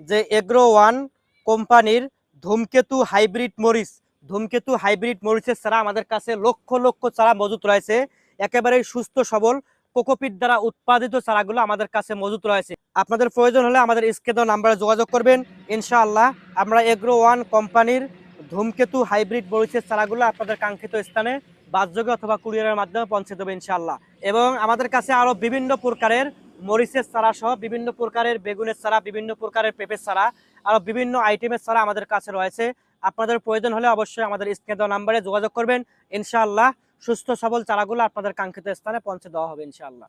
যে agro one কোম্পানির ধূমকেতু হাইব্রিড মরিচ, ধূমকেতু হাইব্রিড মরিচের চারা আমাদের কাছে লক্ষ লক্ষ চারা মজুত রয়েছে। একেবারে সুস্থ, সবল কোকোপিট দ্বারা উৎপাদিত চারাগুলো আমাদের কাছে মজুত রয়েছে। আপনাদের প্রয়োজন হলে আমাদের স্কেদ নাম্বারে যোগাযোগ করবেন। ইনশাআল্লাহ আমরা এগ্রো ওয়ান কোম্পানির ধূমকেতু হাইব্রিড মরিচের চারাগুলো আপনাদের কাঙ্ক্ষিত স্থানে বাসযোগে অথবা কুরিয়ারের মাধ্যমে পৌঁছে দেবো ইনশাআল্লাহ। এবং আমাদের কাছে আরও বিভিন্ন প্রকারের মরিচের চারা সহ বিভিন্ন প্রকারের, বেগুনের চারা, বিভিন্ন প্রকারের পেঁপের চারা আরও বিভিন্ন আইটেমের চারা আমাদের কাছে রয়েছে। আপনাদের প্রয়োজন হলে অবশ্যই আমাদের স্ক্রিনে দেওয়া নাম্বারে যোগাযোগ করবেন। ইনশাআল্লাহ সুস্থ সবল চারাগুলো আপনাদের কাঙ্ক্ষিত স্থানে পৌঁছে দেওয়া হবে ইনশাআল্লাহ।